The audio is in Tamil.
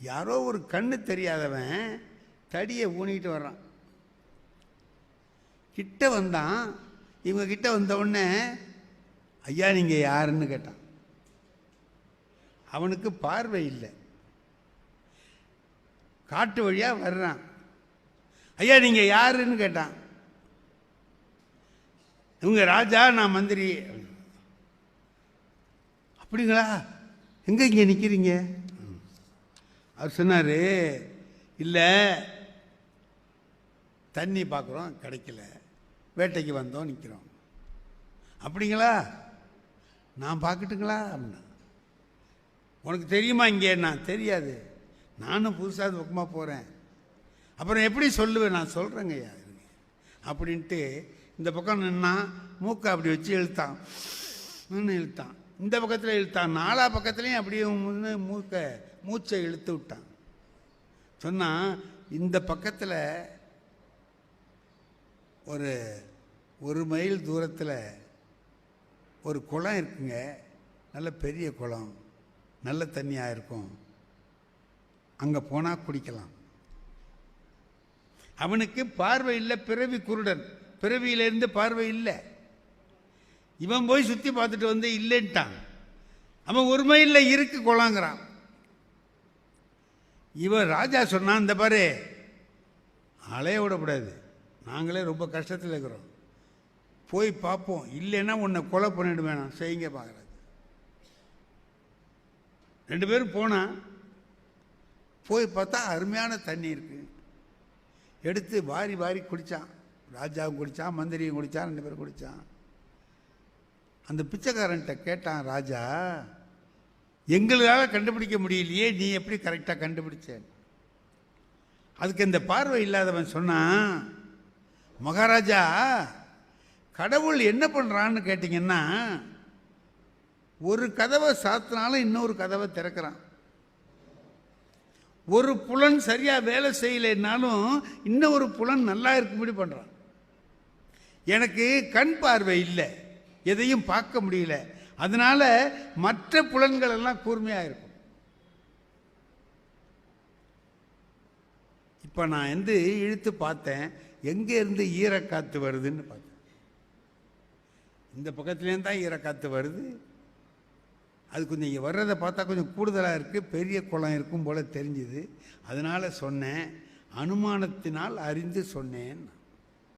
யாரோ ஒரு கண்ணு தெரியாதவன் தடியை ஊனிக்கிட்டு வர்றான். கிட்ட வந்தான். இவங்க கிட்ட வந்த உடனே ஐயா நீங்கள் யாருன்னு கேட்டான். அவனுக்கு பார்வை இல்லை. காட்டு வழியாக வர்றான். ஐயா நீங்கள் யாருன்னு கேட்டான். இவங்க ராஜா நான் மந்திரி. அப்படிங்களா? எங்கே இங்கே நிற்கிறீங்க அவர் சொன்னார் இல்லை தண்ணி பார்க்குறோம் கிடைக்கல. வேட்டைக்கு வந்தோம் நிற்கிறோம் அப்படிங்களா? நான் பார்க்கட்டுங்களா அப்படின்னா. உனக்கு தெரியுமா இங்கே? நான் தெரியாது. நானும் புதுசாக அது பக்கமாக போகிறேன் அப்புறம் எப்படி சொல்லுவேன்? நான் சொல்கிறேங்க ஐயா. அப்படின்ட்டு இந்த பக்கம் நின்னா மூக்கை அப்படி வச்சு இழுத்தான். நின்று இழுத்தான். இந்த பக்கத்தில் இழுத்தான் நாலா பக்கத்துலேயும் அப்படியே மூக்க மூச்சை இழுத்து விட்டான். சொன்னால் இந்த பக்கத்தில் ஒரு ஒரு மைல் தூரத்தில் ஒரு குளம் இருக்குங்க. நல்ல பெரிய குளம். நல்ல தண்ணியாக இருக்கும். அங்கே போனால் குடிக்கலாம். அவனுக்கு பார்வை இல்லை பிறவி குருடன். பிறவியிலேருந்து பார்வை இல்லை. இவன் போய் சுற்றி பார்த்துட்டு வந்து இல்லைன்ட்டான். அவன் ஒரு மைலில் இருக்கு கொலாங்கிறான். இவன் ராஜா சொன்னான் இந்த பாரு அலைய விடக்கூடாது. நாங்களே ரொம்ப கஷ்டத்தில் இருக்கிறோம். போய் பார்ப்போம். இல்லைன்னா உன்னை கொலை பண்ணிட்டு வேணாம் செய்யுங்க பார்க்குறது ரெண்டு பேரும் போனால் போய் பார்த்தா அருமையான தண்ணி இருக்குது எடுத்து வாரி வாரி குடித்தான் ராஜாவும் குடித்தான் மந்திரியும் குடித்தான் ரெண்டு பேரும் குடித்தான் அந்த பிச்சைக்காரன்ட்ட கேட்டான் ராஜா எங்களால் கண்டுபிடிக்க முடியலையே நீ எப்படி கரெக்டாக கண்டுபிடிச்ச? அதுக்கு இந்த பார்வை இல்லாதவன் சொன்னான் மகாராஜா கடவுள் என்ன பண்ணுறான்னு கேட்டிங்கன்னா ஒரு கதவை சாத்தினாலும் இன்னொரு கதவை திறக்கிறான். ஒரு புலன் சரியாக வேலை செய்யலைன்னாலும் இன்னொரு புலன் நல்லா இருக்கும்படி பண்ணுறான் எனக்கு கண் பார்வை இல்லை. எதையும் பார்க்க முடியல. அதனால் மற்ற புலன்கள் எல்லாம் கூர்மையாக இருக்கும். இப்போ நான் வந்து இழுத்து பார்த்தேன். எங்கேருந்து ஈரக்காற்று ஈரக்காத்து வருதுன்னு பார்த்தேன். இந்த பக்கத்துலேருந்து தான் ஈரக்காத்து வருது. அது கொஞ்சம் இங்கே வர்றதை பார்த்தா கொஞ்சம் கூடுதலாக இருக்குது பெரிய குளம் இருக்கும் போல் தெரிஞ்சுது. அதனால் சொன்னேன். அனுமானத்தினால் அறிந்து சொன்னேன்.